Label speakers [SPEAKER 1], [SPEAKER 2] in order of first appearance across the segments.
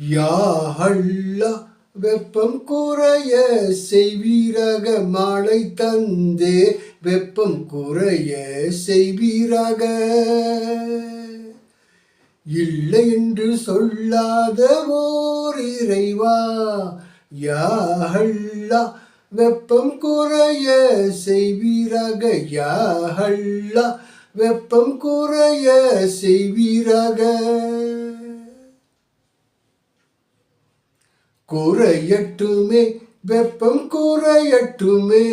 [SPEAKER 1] யாஹல்லா வெப்பம் குறைய செய்வீராக மாலை தந்தே. வெப்பம் குறைய செய்வீராக இல்லை என்று சொல்லாத ஓர் இறைவா. யா அல்லா வெப்பம் குறைய செய்வீராக யா அல்லா வெப்பம் குறைய செய்வீராக குறையட்டுமே வெப்பம் குறையட்டுமே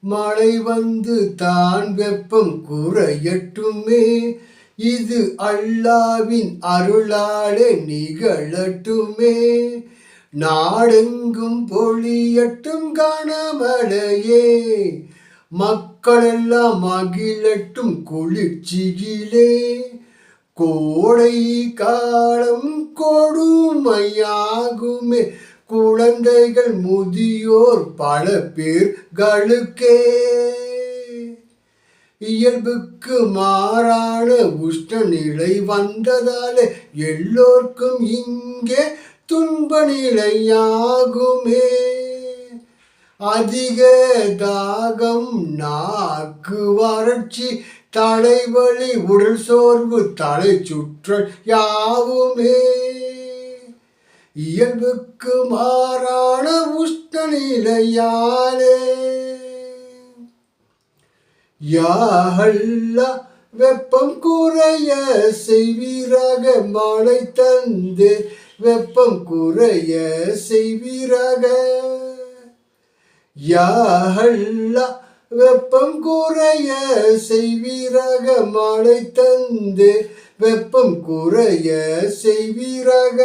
[SPEAKER 1] மழை வந்து தான் வெப்பம் குறையட்டுமே இது அல்லாவின் அருளாலே நிகழட்டுமே. நாடெங்கும் பொழியட்டும் கனமழையே. மக்களெல்லாம் மகிழட்டும் குளிர்ச்சியிலே. கோடை காலம் கொடுமையாகுமே. குழந்தைகள் முதியோர் பல பேர்களுக்கே இயல்புக்கு மாறான உஷ்ண நிலை வந்ததாலே எல்லோர்க்கும் இங்கே துன்ப நிலையாகுமே. அதிக தாகம் நாக்கு வறட்சி தலைவலி உடல் சோர்வு தலை சுற்றல் யாவுமே. இயல்புக்கு மாறான உஷ்ண நிலையாலே. யாஹல்லா வெப்பம் குறைய செய்வீராக மழை தந்து. வெப்பம் குறைய செய்வீராக. யாஹல்லா வெப்பம் குறைய செய்வீராக மாலை தந்து வெப்பம் குறைய செய்வீராக.